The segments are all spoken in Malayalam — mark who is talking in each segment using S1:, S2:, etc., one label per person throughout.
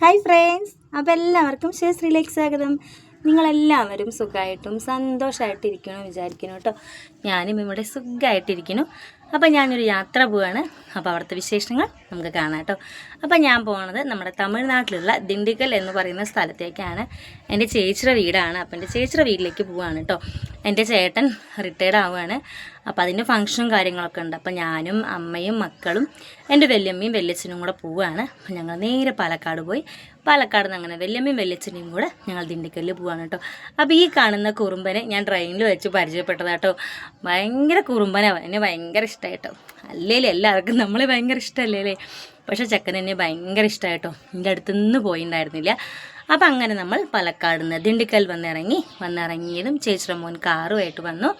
S1: ഹായ് ഫ്രണ്ട്സ് അപ്പോൾ എല്ലാവർക്കും ശരി ശ്രീലേക്ക് സ്വാഗതം. നിങ്ങളെല്ലാവരും സുഖമായിട്ടും സന്തോഷമായിട്ടിരിക്കണം വിചാരിക്കുന്നു കേട്ടോ. ഞാനും ഇവിടെ സുഖമായിട്ടിരിക്കുന്നു. അപ്പോൾ ഞാനൊരു യാത്ര പോവാണ്. അപ്പോൾ അവിടുത്തെ വിശേഷങ്ങൾ നമുക്ക് കാണാം കേട്ടോ. അപ്പോൾ ഞാൻ പോണത് നമ്മുടെ തമിഴ്നാട്ടിലുള്ള ദിണ്ടിഗൽ എന്ന് പറയുന്ന സ്ഥലത്തേക്കാണ്. എന്റെ ചേച്ചിയുടെ വീടാണ്. അപ്പോൾ എന്റെ ചേച്ചിയുടെ വീട്ടിലേക്ക് പോവാണ് കേട്ടോ. എന്റെ ചേട്ടൻ റിട്ടയർഡ് ആവുകയാണ്. അപ്പോൾ അതിന്റെ ഫംഗ്ഷനും കാര്യങ്ങളൊക്കെ ഉണ്ട്. അപ്പോൾ ഞാനും അമ്മയും മക്കളും എന്റെ വല്യമ്മയും വല്യച്ഛനും കൂടെ പോവുകയാണ് അപ്പോൾ ഞങ്ങൾ നേരെ പാലക്കാട് പോയി. പാലക്കാട് നിന്ന് അങ്ങനെ വല്യമ്മയും വല്യച്ഛനെയും കൂടെ ഞങ്ങൾ ദിണ്ടിക്കല്ലിൽ പോവാണ് കേട്ടോ. അപ്പോൾ ഈ കാണുന്ന കുറുമ്പനെ ഞാൻ ട്രെയിനിൽ വെച്ച് പരിചയപ്പെട്ടതാട്ടോ ഭയങ്കര കുറുമ്പനാണ് എന്നെ ഭയങ്കര ഇഷ്ടമായിട്ടോ അല്ലേ എല്ലാവർക്കും നമ്മളെ ഭയങ്കര ഇഷ്ടമല്ലേ പക്ഷെ ചെക്കൻ എന്നെ ഭയങ്കര ഇഷ്ടമായിട്ടോ എന്റെ അടുത്ത് നിന്ന് പോയിണ്ടായിരുന്നില്ല. അപ്പം അങ്ങനെ നമ്മൾ പാലക്കാട് നിന്ന് ദിണ്ടിക്കൽ വന്നിറങ്ങി. വന്നിറങ്ങിയതും ചേച്ചിയുടെ മോൻ കാറുമായിട്ട് വന്നു.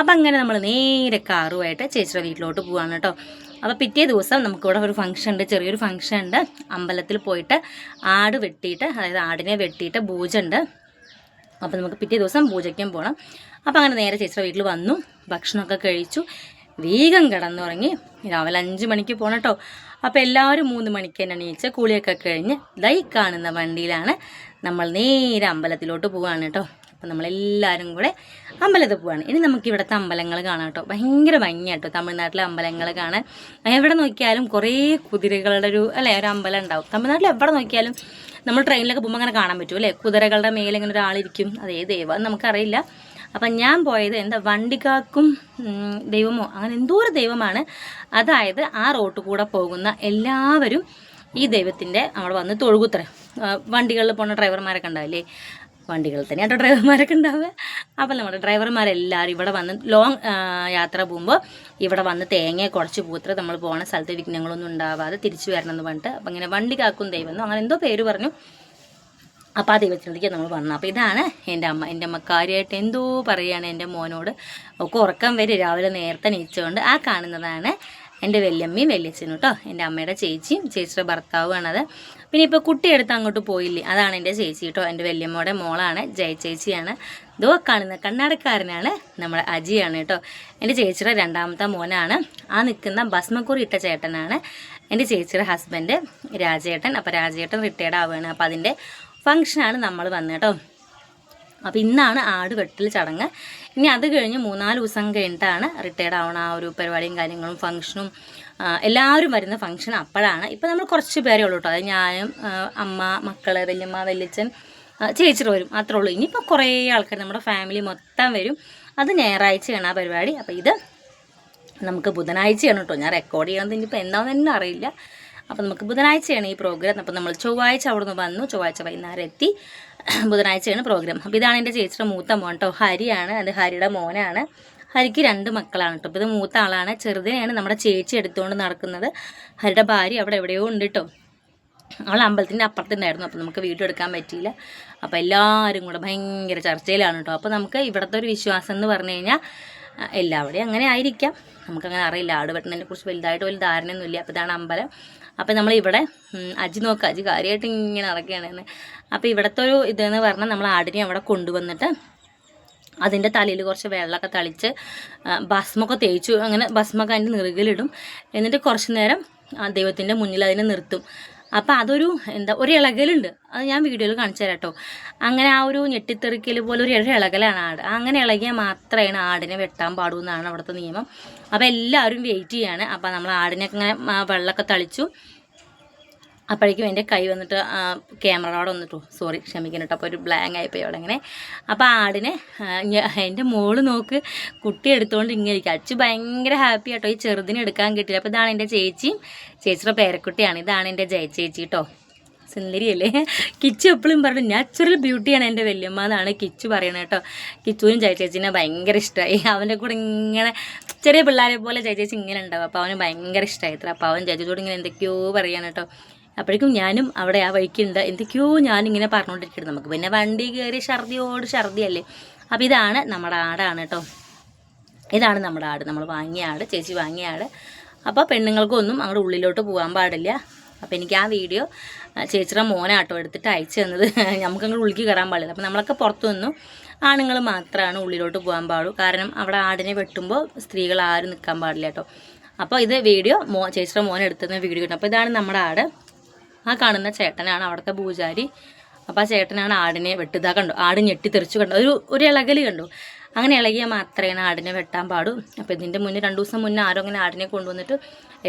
S1: അപ്പം അങ്ങനെ നമ്മൾ നേരെ കാറുമായിട്ട് ചേച്ചിയുടെ വീട്ടിലോട്ട് പോവാണ് കേട്ടോ. അപ്പോൾ പിറ്റേ ദിവസം നമുക്കിവിടെ ഒരു ഫംഗ്ഷൻ ഉണ്ട് ചെറിയൊരു ഫംഗ്ഷൻ ഉണ്ട്. അമ്പലത്തിൽ പോയിട്ട് ആട് വെട്ടിയിട്ട് അതായത് ആടിനെ വെട്ടിയിട്ട് പൂജ ഉണ്ട് അപ്പോൾ നമുക്ക് പിറ്റേ ദിവസം പൂജയ്ക്കും പോകണം അപ്പോൾ അങ്ങനെ നേരെ ചേച്ചിയുടെ വീട്ടിൽ വന്നു ഭക്ഷണമൊക്കെ കഴിച്ചു. വേഗം കിടന്നുറങ്ങി. രാവിലെ അഞ്ച് മണിക്ക് പോകണം കേട്ടോ. അപ്പോൾ എല്ലാവരും മൂന്ന് മണിക്ക് തന്നെ എണീച്ച് കുളിയൊക്കെ കഴിഞ്ഞ് ദൈ കാണുന്ന വണ്ടിയിലാണ് നമ്മൾ നേരെ അമ്പലത്തിലോട്ട് പോവാണ് കേട്ടോ. അപ്പം നമ്മളെല്ലാവരും കൂടെ അമ്പലത്തിൽ പോവാണ്. ഇനി നമുക്ക് ഇവിടുത്തെ അമ്പലങ്ങൾ കാണാം കേട്ടോ. ഭയങ്കര ഭംഗിയാട്ടോ തമിഴ്നാട്ടിലെ അമ്പലങ്ങൾ കാണാൻ. എവിടെ നോക്കിയാലും കുറേ കുതിരകളുടെ ഒരു അല്ലേ ഒരു അമ്പലം ഉണ്ടാവും. തമിഴ്നാട്ടിൽ എവിടെ നോക്കിയാലും നമ്മൾ ട്രെയിനിലൊക്കെ പോകുമ്പോൾ അങ്ങനെ കാണാൻ പറ്റും അല്ലേ? കുതിരകളുടെ മേലെ ഇങ്ങനെ ഒരാളിരിക്കും. അതേ ദൈവം അത് നമുക്കറിയില്ല. അപ്പം ഞാൻ പോയത് എന്താ വണ്ടിക്കാക്കും ദൈവമോ അങ്ങനെ എന്തോ ഒരു ദൈവമാണ്. അതായത് ആ റോട്ട് കൂടെ പോകുന്ന എല്ലാവരും ഈ ദൈവത്തിന്റെ അവിടെ വന്ന് തൊഴുകുത്ര. വണ്ടികളിൽ പോകുന്ന ഡ്രൈവർമാരൊക്കെ ഉണ്ടാവില്ലേ? വണ്ടികളിൽ തന്നെ. കേട്ടോ ഡ്രൈവർമാരൊക്കെ ഉണ്ടാവുക. അപ്പം നമ്മുടെ ഡ്രൈവർമാരെല്ലാവരും ഇവിടെ വന്ന് ലോങ് യാത്ര പോകുമ്പോൾ ഇവിടെ വന്ന് തേങ്ങ കുറച്ച് പൂത്ര നമ്മൾ പോകുന്ന സ്ഥലത്ത് വിഘ്നങ്ങളൊന്നും ഉണ്ടാവാതെ തിരിച്ചു വരണം എന്ന് പറഞ്ഞിട്ട് അപ്പം ഇങ്ങനെ വണ്ടി കാക്കും ദൈവം എന്നോ അങ്ങനെ എന്തോ പേര് പറഞ്ഞു. അപ്പോൾ ആ ദൈവത്തിലേക്ക് നമ്മൾ വന്നു. അപ്പോൾ ഇതാണ് എന്റെ അമ്മ. എന്റെ അമ്മ എന്തോ പറയുകയാണ് എന്റെ മോനോട്. ഒക്കെ ഉറക്കം വരെ. രാവിലെ നേരത്തെ നീച്ചുകൊണ്ട് ആ കാണുന്നതാണ് എന്റെ വല്യമ്മയും വല്യച്ഛനും കേട്ടോ എന്റെ അമ്മയുടെ ചേച്ചിയും ചേച്ചിയുടെ ഭർത്താവുമാണത്. പിന്നെ ഇപ്പോൾ കുട്ടിയെടുത്ത് അങ്ങോട്ട് പോയില്ലേ? അതാണ് എന്റെ ചേച്ചി കേട്ടോ എന്റെ വല്യമ്മയുടെ മോളാണ് ജയ ചേച്ചിയാണ്. ഇതോ കാണുന്ന കണ്ണാടക്കാരനാണ് നമ്മുടെ അജിയാണ് കേട്ടോ എന്റെ ചേച്ചിയുടെ രണ്ടാമത്തെ മോനാണ്. ആ നിൽക്കുന്ന ഭസ്മക്കുറി ഇട്ട ചേട്ടനാണ്. എന്റെ ചേച്ചിയുടെ ഹസ്ബൻഡ് രാജേട്ടൻ. അപ്പോൾ രാജേട്ടൻ റിട്ടയർഡ് ആവുകയാണ്. അപ്പോൾ അതിന്റെ ഫങ്ഷനാണ് നമ്മൾ വന്നത് കേട്ടോ അപ്പോൾ ഇന്നാണ് ആട് വെട്ടൽ ചടങ്ങ്. ഇനി അത് കഴിഞ്ഞ് മൂന്നാൽ ദിവസം കഴിഞ്ഞിട്ടാണ് റിട്ടയർഡ് ആവണ ആ ഒരു പരിപാടിയും കാര്യങ്ങളും ഫംഗ്ഷനും എല്ലാവരും വരുന്ന ഫംഗ്ഷൻ അപ്പോഴാണ്. ഇപ്പോൾ നമ്മൾ കുറച്ച് പേരേ ഉള്ളൂ കേട്ടോ അതായത് ഞാനും അമ്മ മക്കൾ വല്യമ്മ വല്യച്ഛൻ ചേച്ചിട്ട് വരും. അത്രേ ഉള്ളൂ. ഇനിയിപ്പോൾ കുറേ ആൾക്കാർ നമ്മുടെ ഫാമിലി മൊത്തം വരും. അത് ഞായറാഴ്ചയാണ് ആ പരിപാടി. അപ്പോൾ ഇത് നമുക്ക് ബുധനാഴ്ചയാണ് കേട്ടോ ഞാൻ റെക്കോർഡ് ചെയ്യണത് ഇനിയിപ്പോൾ എന്താണെന്ന് തന്നെ അറിയില്ല. അപ്പോൾ നമുക്ക് ബുധനാഴ്ചയാണ് ഈ പ്രോഗ്രാം അപ്പോൾ നമ്മൾ ചൊവ്വാഴ്ച അവിടെ നിന്ന് വന്നു. ചൊവ്വാഴ്ച വൈകുന്നേരം എത്തി. ബുധനാഴ്ചയാണ് പ്രോഗ്രാം. അപ്പോൾ ഇതാണ് എന്റെ ചേച്ചിയുടെ മൂത്ത മോൻ കേട്ടോ ഹരിയാണ്. അത് ഹരിയുടെ മോനാണ്. ഹരിക്ക് രണ്ട് മക്കളാണ് കേട്ടോ അപ്പോൾ ഇത് മൂത്ത ആളാണ്. ചെറുതിനെയാണ് നമ്മുടെ ചേച്ചി എടുത്തുകൊണ്ട് നടക്കുന്നത്. ഹരിയുടെ ഭാര്യ അവിടെ എവിടെയോ ഉണ്ട് കേട്ടോ അവൾ അമ്പലത്തിന്റെ അപ്പുറത്തുണ്ടായിരുന്നു. അപ്പോൾ നമുക്ക് വീഡിയോ എടുക്കാൻ പറ്റിയില്ല. അപ്പോൾ എല്ലാവരും കൂടെ ഭയങ്കര ചർച്ചയിലാണ് കേട്ടോ അപ്പോൾ നമുക്ക് ഇവിടുത്തെ ഒരു വിശ്വാസം എന്ന് പറഞ്ഞു കഴിഞ്ഞാൽ എല്ലാവിടെയും അങ്ങനെ ആയിരിക്കാം. നമുക്കങ്ങനെ അറിയില്ല. ആട് വെട്ടുന്നതിനെ കുറിച്ച് വലുതായിട്ട് വലിയ ധാരണയൊന്നുമില്ല. അപ്പോൾ ഇതാണ് അമ്പലം. അപ്പോൾ നമ്മളിവിടെ അജി നോക്കുക അജി കാര്യമായിട്ട് ഇങ്ങനെ നടക്കുകയാണ്. അപ്പോൾ ഇവിടുത്തെ ഒരു ഇതെന്ന് പറഞ്ഞാൽ നമ്മൾ ആടിനെ അവിടെ കൊണ്ടുവന്നിട്ട് അതിന്റെ തലയിൽ കുറച്ച് വെള്ളമൊക്കെ തളിച്ച് ഭസ്മൊക്കെ തേച്ചു. അങ്ങനെ ഭസ്മൊക്കെ അതിന്റെ നിറുകിലിടും. എന്നിട്ട് കുറച്ച് നേരം ദൈവത്തിന്റെ മുന്നിൽ അതിനെ നിർത്തും. അപ്പോൾ അതൊരു എന്താ ഒരു ഇളകലുണ്ട്. അത് ഞാൻ വീഡിയോയിൽ കാണിച്ചു തരാം കേട്ടോ. അങ്ങനെ ആ ഒരു ഞെട്ടിത്തെറിക്കൽ പോലെ ഒരു ഇളകലാണ് ആട്. അങ്ങനെ ഇളകിയാൽ മാത്രമാണ് ആടിനെ വെട്ടാൻ പാടൂ എന്നാണ് അവിടുത്തെ നിയമം. അപ്പോൾ എല്ലാവരും വെയിറ്റ് ചെയ്യാണ്. അപ്പോൾ നമ്മൾ ആടിനെ അങ്ങനെ വെള്ളമൊക്കെ തളിച്ചു. അപ്പോഴേക്കും എന്റെ കൈ വന്നിട്ട് ക്യാമറ അവിടെ വന്നിട്ടു. സോറി ക്ഷമിക്കണം കേട്ടോ അപ്പോൾ ഒരു ബ്ലാങ്ക് ആയിപ്പോയി അവിടെ അങ്ങനെ അപ്പോൾ ആടിനെ എന്റെ മോൾ നോക്ക് കുട്ടി എടുത്തുകൊണ്ട് ഇങ്ങനെ ഇരിക്കും. അച്ചു ഭയങ്കര ഹാപ്പി ആട്ടോ. ഈ ചെറുതിനെ എടുക്കാൻ കിട്ടില്ല അപ്പോൾ ഇതാണ് എന്റെ ചേച്ചിയും ചേച്ചിയുടെ പേരക്കുട്ടിയാണ്. ഇതാണ് എന്റെ ജയ ചേച്ചി കേട്ടോ സുന്ദരിയല്ലേ? കിച്ചു എപ്പോഴും പറഞ്ഞു നാച്ചുറൽ ബ്യൂട്ടിയാണ് എന്റെ വല്യമ്മ എന്നാണ് കിച്ചു പറയണത് കേട്ടോ കിച്ചുവിനും ജയ ചേച്ചീനെ ഭയങ്കര ഇഷ്ടമായി അവന്റെ കൂടെ ഇങ്ങനെ ചെറിയ പിള്ളേരെ പോലെ ജയ ചേച്ചി ഇങ്ങനെ ഉണ്ടാവും. അപ്പോൾ അവന് ഭയങ്കര ഇഷ്ടമായി അത്ര. അപ്പോൾ അവൻ ജയചേച്ചിയോട് ഇങ്ങനെ എന്തൊക്കെയോ പറയാണ് കേട്ടോ അപ്പോഴേക്കും ഞാനും അവിടെ ആ വഴിക്കുണ്ട് എന്തൊക്കെയോ ഞാനിങ്ങനെ പറഞ്ഞുകൊണ്ടിരിക്കുന്നത് നമുക്ക് പിന്നെ വണ്ടി കയറി ഛർദിയോട് ഛർദിയല്ലേ? അപ്പോൾ ഇതാണ് നമ്മുടെ ആടാണ് കേട്ടോ. ഇതാണ് നമ്മുടെ ആട്. നമ്മൾ വാങ്ങിയ ആട് ചേച്ചി വാങ്ങിയ ആട്. അപ്പോൾ പെണ്ണുങ്ങൾക്കൊന്നും അങ്ങോട്ട് ഉള്ളിലോട്ട് പോകാൻ പാടില്ല. അപ്പോൾ എനിക്ക് ആ വീഡിയോ ചേച്ചിയുടെ മോനാട്ടോ എടുത്തിട്ട് അയച്ചു തന്നത്. നമുക്ക് അങ്ങോട്ട് ഉള്ളിലേക്ക് കയറാൻ പാടില്ല. അപ്പോൾ നമ്മളൊക്കെ പുറത്തു നിന്നു ആണുങ്ങൾ മാത്രമാണ് ഉള്ളിലോട്ട് പോകാൻ പാടുള്ളൂ. കാരണം അവിടെ ആടിനെ വെട്ടുമ്പോൾ സ്ത്രീകൾ ആരും നിൽക്കാൻ പാടില്ല കേട്ടോ. അപ്പോൾ ഇത് വീഡിയോ മോ ചേച്ചിയുടെ മോൻ എടുത്തുന്ന വീഡിയോ കിട്ടും. അപ്പോൾ ഇതാണ് നമ്മുടെ ആട്. ആ കാണുന്ന ചേട്ടനാണ് അവിടുത്തെ പൂജാരി. അപ്പോൾ ആ ചേട്ടനാണ് ആടിനെ വെട്ടുതാ കണ്ടു? ആട് ഞെട്ടിത്തെറിച്ചു കണ്ടു? ഒരു ഒരു ഇളകൽ കണ്ടു? അങ്ങനെ ഇളകിയാൽ മാത്രമേ ആടിനെ വെട്ടാൻ പാടൂ. അപ്പോൾ ഇതിന്റെ മുന്നേ രണ്ട് ദിവസം മുന്നേ ആരും അങ്ങനെ ആടിനെ കൊണ്ടുവന്നിട്ട്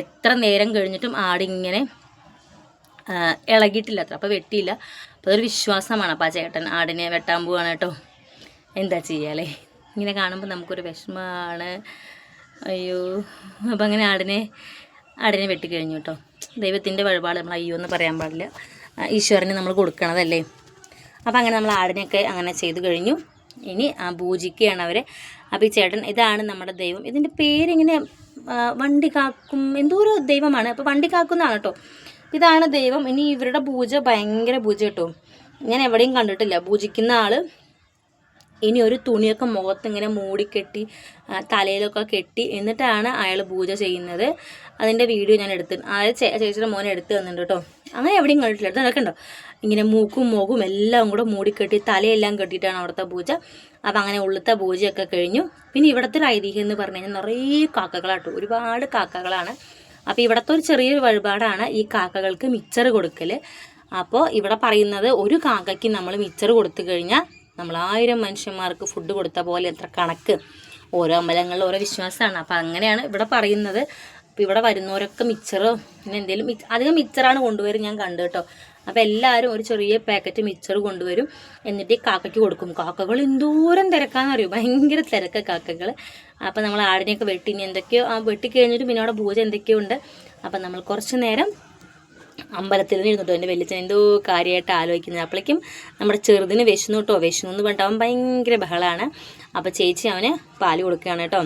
S1: എത്ര നേരം കഴിഞ്ഞിട്ടും ആടിങ്ങനെ ഇളകിയിട്ടില്ല അത്ര. അപ്പോൾ വെട്ടിയില്ല. അപ്പോൾ അതൊരു വിശ്വാസമാണ്. അപ്പോൾ ആ ചേട്ടൻ ആടിനെ വെട്ടാൻ പോവാണ് കേട്ടോ. എന്താ ചെയ്യാലേ? ഇങ്ങനെ കാണുമ്പോൾ നമുക്കൊരു വിഷമമാണ്. അയ്യോ. അപ്പം അങ്ങനെ ആടിനെ ആടിനെ വെട്ടിക്കഴിഞ്ഞു കേട്ടോ. ദൈവത്തിന്റെ വഴിപാട് നമ്മൾ അയ്യോ എന്ന് പറയാൻ പാടില്ല. ഈശ്വരന് നമ്മൾ കൊടുക്കണതല്ലേ. അപ്പം അങ്ങനെ നമ്മൾ ആടിനെയൊക്കെ അങ്ങനെ ചെയ്തു കഴിഞ്ഞു. ഇനി ആ പൂജിക്കുകയാണ് അവരെ. അപ്പോൾ ഈ ചേട്ടൻ ഇതാണ് നമ്മുടെ ദൈവം. ഇതിന്റെ പേരിങ്ങനെ വണ്ടി കാക്കും എന്തോ ഒരു ദൈവമാണ്. അപ്പോൾ വണ്ടി കാക്കുന്നതാണ് കേട്ടോ. ഇതാണ് ദൈവം. ഇനി ഇവരുടെ പൂജ ഭയങ്കര പൂജ കേട്ടോ. ഞാൻ എവിടെയും കണ്ടിട്ടില്ല. പൂജിക്കുന്ന ആൾ ഇനി ഒരു തുണിയൊക്കെ മുഖത്ത് ഇങ്ങനെ മൂടിക്കെട്ടി തലയിലൊക്കെ കെട്ടി എന്നിട്ടാണ് അയാൾ പൂജ ചെയ്യുന്നത്. അതിന്റെ വീഡിയോ ഞാൻ എടുത്ത് അതായത് ചേച്ചിയുടെ മോനെ എടുത്തു തന്നിട്ടുണ്ട് കേട്ടോ അങ്ങനെ എവിടെയും കണ്ടിട്ടില്ല. അതൊക്കെ നടക്കണ്ടോ ഇങ്ങനെ മൂക്കും മുഖവും എല്ലാം കൂടെ മൂടിക്കെട്ടി തലയെല്ലാം കെട്ടിയിട്ടാണ് അവിടുത്തെ പൂജ. അപ്പം അങ്ങനെ ഉള്ളത്തെ പൂജയൊക്കെ കഴിഞ്ഞു. പിന്നെ ഇവിടുത്തെ ഒരു ഐതിഹ്യം എന്ന് പറഞ്ഞു കഴിഞ്ഞാൽ നിറയെ കാക്കകളാട്ടോ ഒരുപാട് കാക്കകളാണ്. അപ്പോൾ ഇവിടുത്തെ ഒരു ചെറിയൊരു വഴിപാടാണ് ഈ കാക്കകൾക്ക് മിച്ചർ കൊടുക്കൽ അപ്പോൾ ഇവിടെ പറയുന്നത് ഒരു കാക്കയ്ക്ക് നമ്മൾ മിച്ചർ കൊടുത്തു കഴിഞ്ഞാൽ നമ്മൾ ആയിരം മനുഷ്യന്മാർക്ക് ഫുഡ് കൊടുത്ത പോലെ എത്ര കണക്ക്. ഓരോ അമ്പലങ്ങളിൽ ഓരോ വിശ്വാസമാണ്. അപ്പോൾ അങ്ങനെയാണ് ഇവിടെ പറയുന്നത്. അപ്പോൾ ഇവിടെ വരുന്നവരൊക്കെ മിച്ചറോ പിന്നെ എന്തെങ്കിലും അധികം മിച്ചറാണ് കൊണ്ടുവരും ഞാൻ കണ്ടു കേട്ടോ. അപ്പോൾ എല്ലാവരും ഒരു ചെറിയ പാക്കറ്റ് മിച്ചർ കൊണ്ടുവരും. എന്നിട്ട് ഈ കാക്കയ്ക്ക് കൊടുക്കും. കാക്കകൾ എന്തോരം തിരക്കാന്നറിയോ ഭയങ്കര തിരക്ക കാക്കകൾ അപ്പോൾ നമ്മൾ ആടിനെയൊക്കെ വെട്ടി ഇനി എന്തൊക്കെയോ ആ വെട്ടി കഴിഞ്ഞിട്ട് പിന്നെ അവിടെ പൂജ എന്തൊക്കെയോ ഉണ്ട്. അപ്പം നമ്മൾ കുറച്ച് നേരം അമ്പലത്തിൽ നിന്ന് ഇരുന്നിട്ടോ എന്റെ വലിയച്ഛൻ എന്തോ കാര്യമായിട്ട് ആലോചിക്കുന്നത്. അപ്പോഴേക്കും നമ്മുടെ ചെറുതിന് വിശന്നു കേട്ടോ വിശന്നു എന്ന് പറഞ്ഞിട്ട് അവൻ ഭയങ്കര ബഹളമാണ് അപ്പോൾ ചേച്ചി അവന് പാൽ കൊടുക്കുകയാണ് കേട്ടോ.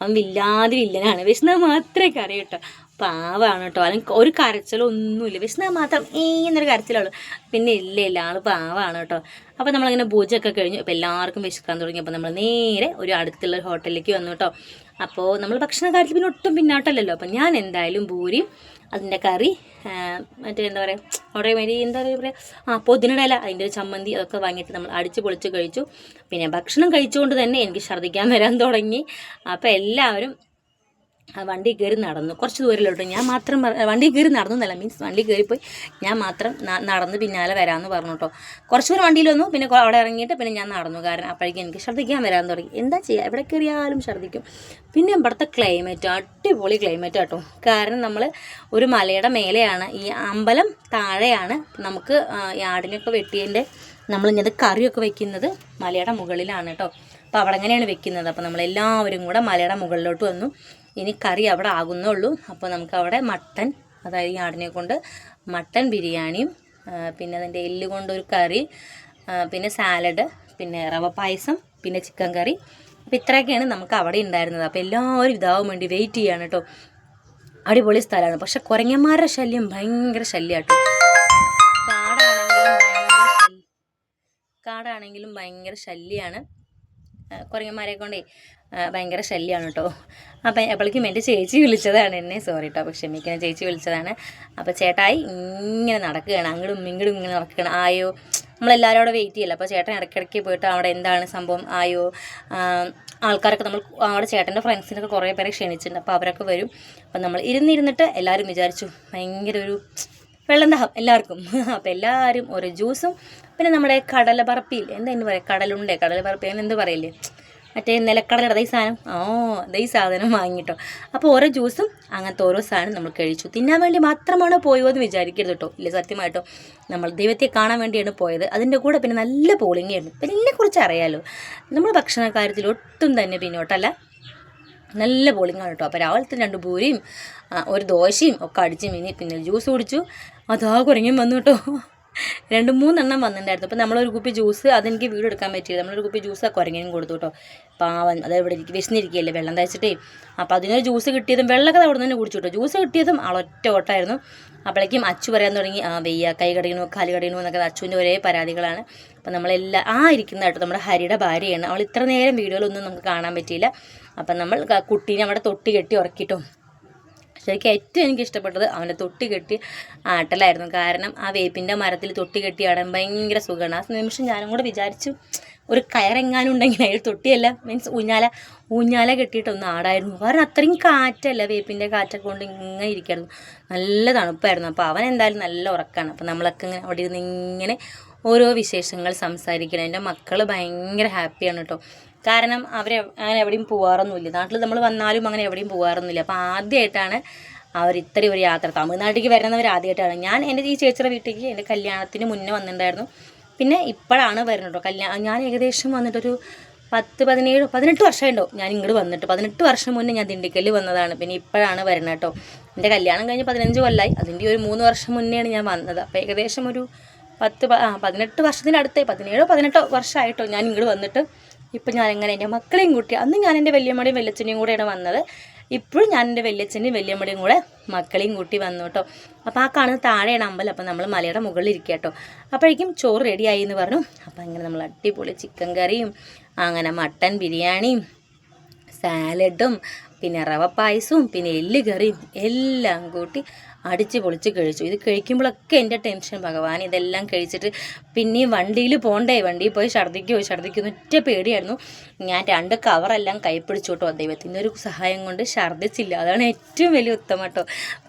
S1: അവൻ വില്ലാതെ വില്ലനാണ്. വിശന്നാൽ മാത്രമേ കറി കേട്ടോ പാവാണ് കേട്ടോ അല്ലെങ്കിൽ ഒരു കരച്ചിലോ ഒന്നുമില്ല വിശന്നാൽ മാത്രം ഈ എന്നൊരു കരച്ചിലുള്ളൂ. പിന്നെ ഇല്ല ഇല്ല. ആൾ പാവാണ് കേട്ടോ അപ്പോൾ നമ്മളിങ്ങനെ പൂജയൊക്കെ കഴിഞ്ഞു. അപ്പോൾ എല്ലാവർക്കും വിശക്കാൻ തുടങ്ങി. അപ്പോൾ നമ്മൾ നേരെ ഒരു അടുത്തുള്ള ഹോട്ടലിലേക്ക് വന്നു കേട്ടോ അപ്പോൾ നമ്മൾ ഭക്ഷണ കാര്യത്തിൽ പിന്നെ ഒട്ടും പിന്നാട്ടല്ലല്ലോ. അപ്പം ഞാൻ എന്തായാലും പൂരിയും അതിന്റെ കറി മറ്റേ എന്താ പറയുക അവിടെ മാതിരി എന്താ പറയുക ആ പൊതിനിടല അതിന്റെ ചമ്മന്തി അതൊക്കെ വാങ്ങിയിട്ട് നമ്മൾ അടിച്ച് പൊളിച്ച് കഴിച്ചു. പിന്നെ ഭക്ഷണം കഴിച്ചുകൊണ്ട് തന്നെ എനിക്ക് ഛർദ്ദിക്കാൻ വരാൻ തുടങ്ങി. അപ്പോൾ എല്ലാവരും വണ്ടി കയറി നടന്നു. കുറച്ച് ദൂരമില്ലോട്ട് ഞാൻ മാത്രം വണ്ടി കയറി നടന്നു എന്നല്ല മീൻസ് വണ്ടി കയറിപ്പോയി. ഞാൻ മാത്രം നടന്ന് പിന്നാലെ വരാമെന്ന് പറഞ്ഞു കേട്ടോ കുറച്ച് ദൂരം വണ്ടിയിൽ വന്നു. പിന്നെ അവിടെ ഇറങ്ങിയിട്ട് പിന്നെ ഞാൻ നടന്നു. കാരണം അപ്പോഴേക്കും എനിക്ക് ഛർദ്ദിക്കാൻ വരാൻ തുടങ്ങി. എന്താ ചെയ്യുക എവിടെ കയറിയാലും ഛർദ്ദിക്കും. പിന്നെ ഇവിടുത്തെ ക്ലൈമറ്റ് അടിപൊളി ക്ലൈമറ്റ് കേട്ടോ കാരണം നമ്മൾ ഒരു മലയുടെ മേലെയാണ്. ഈ അമ്പലം താഴെയാണ് നമുക്ക് ആടിനൊക്കെ വെട്ടിയതിന്റെ നമ്മളിങ്ങനെ കറിയൊക്കെ വെക്കുന്നത് മലയുടെ മുകളിലാണ് കേട്ടോ അപ്പോൾ അവിടെ അങ്ങനെയാണ് വെക്കുന്നത്? അപ്പോൾ നമ്മളെല്ലാവരും കൂടെ മലയുടെ മുകളിലോട്ട് വന്നു. ഇനി കറി അവിടെ ആകുന്നേ ഉള്ളൂ അപ്പോൾ നമുക്കവിടെ മട്ടൻ അതായത് ഈ ആടിനെ കൊണ്ട് മട്ടൻ ബിരിയാണിയും പിന്നെ അതിന്റെ എല്ല് കൊണ്ടൊരു കറി പിന്നെ സാലഡ് പിന്നെ റവ പായസം പിന്നെ ചിക്കൻ കറി. അപ്പോൾ ഇത്രയൊക്കെയാണ് നമുക്ക് അവിടെ ഉണ്ടായിരുന്നത്. അപ്പോൾ എല്ലാവരും ഇതാവാൻ വേണ്ടി വെയിറ്റ് ചെയ്യാണ് കേട്ടോ. അടിപൊളി സ്ഥലമാണ്. പക്ഷെ കുരങ്ങന്മാരുടെ ശല്യം ഭയങ്കര ശല്യമാട്ടോ. കാടാണെങ്കിലും കാടാണെങ്കിലും ഭയങ്കര ശല്യമാണ് കുരങ്ങന്മാരെ കൊണ്ടേ ഭയങ്കര ശല്യമാണ് കേട്ടോ അപ്പം അപ്പോഴേക്കും എന്റെ ചേച്ചി വിളിച്ചതാണ് എന്നെ. സോറി കേട്ടോ അപ്പോൾ ക്ഷമിക്കണം ചേച്ചി വിളിച്ചതാണ്. അപ്പോൾ ചേട്ടായി ഇങ്ങനെ നടക്കുകയാണ്. അങ്ങോട്ടും ഇങ്ങോട്ടും ഇങ്ങനെ നടക്കുകയാണ്. ആയോ നമ്മളെല്ലാവരും അവിടെ വെയിറ്റ് ചെയ്യില്ല? അപ്പോൾ ചേട്ടൻ ഇടയ്ക്കിടയ്ക്ക് പോയിട്ട് അവിടെ എന്താണ് സംഭവം? ആയോ ആൾക്കാരൊക്കെ നമ്മൾ അവിടെ ചേട്ടന്റെ ഫ്രണ്ട്സിനൊക്കെ കുറേ പേരെ ക്ഷണിച്ചിട്ടുണ്ട്. അപ്പോൾ അവരൊക്കെ വരും. അപ്പം നമ്മൾ ഇരുന്നിരുന്നിട്ട് എല്ലാവരും വിചാരിച്ചു ഭയങ്കര ഒരു വെള്ളം ദാഹം എല്ലാവർക്കും. അപ്പോൾ എല്ലാവരും ഒരു ജ്യൂസും പിന്നെ നമ്മുടെ കടല പറപ്പിയിൽ എന്താ എന്ന് പറയാം? കടലുണ്ടേ? കടല അങ്ങനെ എന്ത് പറയില്ലേ? മറ്റേ നിലക്കടലയുടെ ഈ സാധനം. ഓ ഈ സാധനം വാങ്ങിട്ടോ. അപ്പോൾ ഓരോ ജ്യൂസും അങ്ങനത്തെ ഓരോ സാധനം നമ്മൾ കഴിച്ചു. തിന്നാൻ വേണ്ടി മാത്രമാണ് പോയോ എന്ന് വിചാരിക്കരുത് കേട്ടോ. ഇല്ല സത്യമായിട്ടോ നമ്മൾ ദൈവത്തെ കാണാൻ വേണ്ടിയാണ് പോയത്. അതിന്റെ കൂടെ പിന്നെ നല്ല പോളിംഗ് ആയിരുന്നു. പിന്നെ കുറിച്ച് അറിയാലോ. നമ്മൾ ഭക്ഷണ കാര്യത്തിൽ ഒട്ടും തന്നെ പിന്നോട്ടല്ല. നല്ല ബോളിങ്ങാണ് കേട്ടോ. അപ്പോൾ രാവിലത്തെ രണ്ട് പൂരിയും ഒരു ദോശയും ഒക്കെ അടിച്ച് മിനി പിന്നെ ജ്യൂസ് കുടിച്ചു. അതാ കുരങ്ങൻ വന്നു കേട്ടോ. രണ്ട് മൂന്നെണ്ണം വന്നിട്ടുണ്ടായിരുന്നു. അപ്പോൾ നമ്മളൊരു കുപ്പി ജ്യൂസ് അതെനിക്ക് വീട് എടുക്കാൻ പറ്റിയത് നമ്മളൊരു കുപ്പി ജ്യൂസ് ആ കുരങ്ങനും കൊടുത്തു കേട്ടോ. പാവൻ അത് ഇവിടെ വിശന്നിരിക്കുകയല്ലേ വെള്ളം തയ്ച്ചിട്ടേ അപ്പോൾ അതിനൊരു ജ്യൂസ് കിട്ടിയതും വെള്ളമൊക്കെ അവിടെ നിന്ന് കുടിച്ചു കേട്ടോ. ജ്യൂസ് കിട്ടിയതും ആളൊറ്റ ഓട്ടായിരുന്നു അപ്പോഴേക്കും അച്ചു പറയാൻ തുടങ്ങി ആ വെയ്യ കൈ കടയണു കാലി കടയണു എന്നൊക്കെ അച്ചുവിന്റെ ഒരേ പരാതികളാണ്. അപ്പം നമ്മളെല്ലാം ആ ഇരിക്കുന്ന കേട്ടോ നമ്മുടെ ഹരിയുടെ ഭാര്യയാണ്. അവൾ ഇത്ര നേരം വീഡിയോയിലൊന്നും നമുക്ക് കാണാൻ പറ്റിയില്ല. അപ്പം നമ്മൾ കുട്ടീനെ അവിടെ തൊട്ടി കെട്ടി ഉറക്കിട്ടോ ശരിക്കും ഏറ്റവും എനിക്ക് ഇഷ്ടപ്പെട്ടത് അവന്റെ തൊട്ടി കെട്ടി ആട്ടലായിരുന്നു. കാരണം ആ വേപ്പിന്റെ മരത്തിൽ തൊട്ടി കെട്ടി ആടാൻ ഭയങ്കര സുഖമാണ്. ആ നിമിഷം ഞാനും കൂടെ വിചാരിച്ചു ഒരു കയറെങ്ങാനും ഉണ്ടെങ്കിൽ അതിൽ തൊട്ടിയല്ല. മീൻസ് ഊഞ്ഞാല ഊഞ്ഞാല കെട്ടിയിട്ടൊന്ന് ആടായിരുന്നു. കാരണം അത്രയും കാറ്റല്ല വേപ്പിന്റെ കാറ്റൊക്കെ കൊണ്ട് ഇങ്ങനെ ഇരിക്കായിരുന്നു. നല്ല തണുപ്പായിരുന്നു. അപ്പോൾ അവൻ എന്തായാലും നല്ല ഉറക്കമാണ് അപ്പോൾ നമ്മളൊക്കെ ഇങ്ങനെ അവിടെ ഇരുന്ന് ഇങ്ങനെ ഓരോ വിശേഷങ്ങൾ സംസാരിക്കണം. എന്റെ മക്കൾ ഭയങ്കര ഹാപ്പിയാണ് കേട്ടോ. കാരണം അവർ അങ്ങനെ എവിടെയും പോകാറൊന്നുമില്ല നാട്ടിൽ നമ്മൾ വന്നാലും അങ്ങനെ എവിടെയും പോകാറൊന്നുമില്ല അപ്പോൾ ആദ്യമായിട്ടാണ് അവർ ഇത്രയും ഒരു യാത്ര. തമിഴ്നാട്ടിലേക്ക് വരുന്നവർ ആദ്യമായിട്ടാണ് ഞാൻ എന്റെ ഈ ചേച്ചിയുടെ വീട്ടിലേക്ക് എന്റെ കല്യാണത്തിന് മുന്നേ വന്നിട്ടുണ്ടായിരുന്നു. പിന്നെ ഇപ്പോഴാണ് വരുന്നത് കല്യാണം ഞാൻ ഏകദേശം വന്നിട്ടൊരു പത്ത് പതിനേഴ് പതിനെട്ട് വർഷമുണ്ടോ ഞാൻ ഇങ്ങോട്ട് വന്നിട്ട്. പതിനെട്ട് വർഷം മുന്നേ ഞാൻ ദിണ്ടിക്കല്ല് വന്നതാണ്. പിന്നെ ഇപ്പോഴാണ് വരുന്നത് കേട്ടോ. എന്റെ കല്യാണം കഴിഞ്ഞ് പതിനഞ്ച് കൊല്ലായി. അതിന്റെ ഒരു മൂന്ന് വർഷം മുന്നെയാണ് ഞാൻ വന്നത്. അപ്പോൾ ഏകദേശം ഒരു പത്ത് ആ പതിനെട്ട് വർഷത്തിനടുത്തേ പതിനേഴോ പതിനെട്ടോ വർഷമായിട്ടോ ഞാൻ ഇങ്ങോട്ട് വന്നിട്ട് ഇപ്പം ഞാൻ എങ്ങനെ എന്റെ മക്കളെയും കൂട്ടി അന്ന് ഞാൻ എന്റെ വല്യമ്മയുടെയും വല്യച്ഛനെയും കൂടെയാണ് വന്നത്. ഇപ്പോഴും ഞാൻ എന്റെ വല്യച്ഛന്റെയും വല്യമ്മയുടെയും കൂടെ മക്കളെയും കൂട്ടി വന്നു കേട്ടോ. അപ്പോൾ ആ കാണുന്ന താഴെയാണ് അമ്പലം. അപ്പം നമ്മൾ മലയുടെ മുകളിൽ ഇരിക്കുക കേട്ടോ. അപ്പോഴേക്കും ചോറ് റെഡിയായി എന്ന് പറഞ്ഞു. അപ്പോൾ അങ്ങനെ നമ്മൾ അടിപൊളി ചിക്കൻ കറിയും അങ്ങനെ മട്ടൻ ബിരിയാണിയും സാലഡും പിന്നെ റവ പായസവും പിന്നെ എല്ല് കറിയും എല്ലാം കൂട്ടി അടിച്ച് പൊളിച്ച് കഴിച്ചു. ഇത് കഴിക്കുമ്പോഴൊക്കെ എന്റെ ടെൻഷൻ ഭഗവാൻ ഇതെല്ലാം കഴിച്ചിട്ട് പിന്നെയും വണ്ടിയിൽ പോകണ്ടേ വണ്ടിയിൽ പോയി ഛർദ്ദിക്കുമോ ഛർദ്ദിക്കുമെന്ന് ഒറ്റ പേടിയായിരുന്നു. ഞാൻ രണ്ട് കവറെല്ലാം കൈപ്പിടിച്ചു കേട്ടോ ദൈവത്തിന്റെ ഒരു സഹായം കൊണ്ട് ഛർദ്ദിച്ചില്ല. അതാണ് ഏറ്റവും വലിയ ഉത്തമം കേട്ടോ.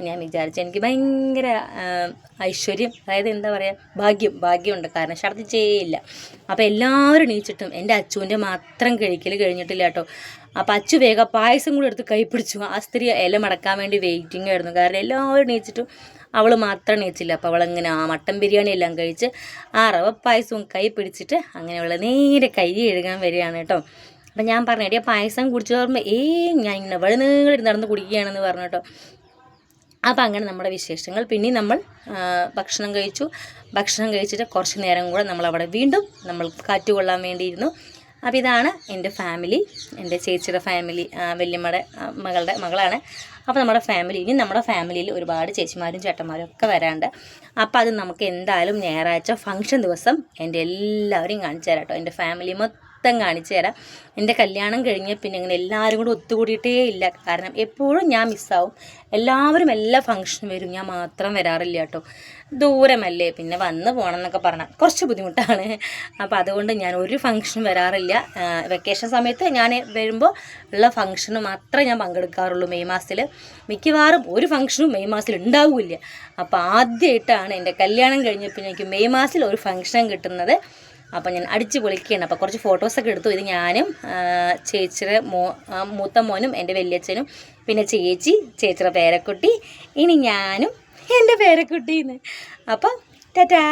S1: ഞാൻ വിചാരിച്ചു എനിക്ക് ഭയങ്കര ഐശ്വര്യം അതായത് എന്താ പറയുക ഭാഗ്യം ഭാഗ്യമുണ്ട്. കാരണം ഛർദ്ദിച്ചേ ഇല്ല. അപ്പോൾ എല്ലാവരും എണീച്ചിട്ടും എന്റെ അച്ചുവിന്റെ മാത്രം കഴിക്കൽ കഴിഞ്ഞിട്ടില്ല കേട്ടോ. അപ്പോൾ അച്ചു വേഗം പായസം കൂടെ എടുത്ത് കൈ പിടിച്ചു. ആ സ്ത്രീ ഇല മടക്കാൻ വേണ്ടി വെയിറ്റിംഗ് ആയിരുന്നു. കാരണം എല്ലാവരും നീച്ചിട്ടും അവൾ മാത്രം നീച്ചില്ല അപ്പോൾ അവളങ്ങനെ ആ മട്ടൻ ബിരിയാണി എല്ലാം കഴിച്ച് ആ റവ പായസവും കൈ പിടിച്ചിട്ട് അങ്ങനെ അവൾ നേരെ കൈ എഴുകാൻ വരികയാണ് കേട്ടോ. അപ്പം ഞാൻ പറഞ്ഞു എടിയാ പായസം കുടിച്ചു പറയുമ്പോൾ ഏ ഞാൻ ഇങ്ങനെ വെള്ളം നീളി നടന്ന് കുടിക്കുകയാണെന്ന് പറഞ്ഞു കേട്ടോ. അപ്പം അങ്ങനെ നമ്മുടെ വിശേഷങ്ങൾ. പിന്നെ നമ്മൾ ഭക്ഷണം കഴിച്ചു. ഭക്ഷണം കഴിച്ചിട്ട് കുറച്ച് നേരം കൂടെ നമ്മളവിടെ വീണ്ടും നമ്മൾ കാറ്റ് കൊള്ളാൻ വേണ്ടിയിരുന്നു. അപ്പോൾ ഇതാണ് എന്റെ ഫാമിലി എന്റെ ചേച്ചിയുടെ ഫാമിലി വല്യമ്മയുടെ മകളുടെ മകളാണ്. അപ്പോൾ നമ്മുടെ ഫാമിലി ഇനി നമ്മുടെ ഫാമിലിയിൽ ഒരുപാട് ചേച്ചിമാരും ചേട്ടന്മാരും ഒക്കെ വരാണ്ട് അപ്പോൾ അത് നമുക്ക് എന്തായാലും ഞായറാഴ്ച ഫംഗ്ഷൻ ദിവസം എന്റെ എല്ലാവരെയും കാണിച്ചു തരാം കേട്ടോ എന്റെ ഫാമിലി മൊത്തം കാണിച്ചു തരാം. എന്റെ കല്യാണം കഴിഞ്ഞ് പിന്നെ ഇങ്ങനെ എല്ലാവരും കൂടെ ഒത്തുകൂടിയിട്ടേ ഇല്ല. കാരണം എപ്പോഴും ഞാൻ മിസ്സാവും എല്ലാവരും എല്ലാ ഫംഗ്ഷനും വരും. ഞാൻ മാത്രം വരാറില്ല കേട്ടോ. ദൂരമല്ലേ? പിന്നെ വന്ന് പോകണം എന്നൊക്കെ പറഞ്ഞാൽ കുറച്ച് ബുദ്ധിമുട്ടാണ്. അപ്പോൾ അതുകൊണ്ട് ഞാൻ ഒരു ഫംഗ്ഷനും വരാറില്ല. വെക്കേഷൻ സമയത്ത് ഞാൻ വരുമ്പോൾ ഉള്ള ഫംഗ്ഷന് മാത്രമേ ഞാൻ പങ്കെടുക്കാറുള്ളൂ മെയ് മാസത്തിൽ മിക്കവാറും ഒരു ഫംഗ്ഷനും മെയ് മാസത്തിൽ ഉണ്ടാവില്ല. അപ്പോൾ ആദ്യമായിട്ടാണ് എന്റെ കല്യാണം കഴിഞ്ഞപ്പോൾ എനിക്ക് മെയ് മാസത്തിൽ ഒരു ഫംഗ്ഷൻ കിട്ടുന്നത്. അപ്പോൾ ഞാൻ അടിച്ച് പൊളിക്കുകയാണ്. അപ്പോൾ കുറച്ച് ഫോട്ടോസൊക്കെ എടുത്തു. ഇത് ഞാനും ചേച്ചിയുടെ മോ മൂത്ത മോനും എന്റെ വലിയച്ഛനും പിന്നെ ചേച്ചി ചേച്ചിയുടെ പേരക്കുട്ടി ഇനി ഞാനും എന്റെ പേരക്കുട്ടിന്ന്. അപ്പം ടാറ്റാ.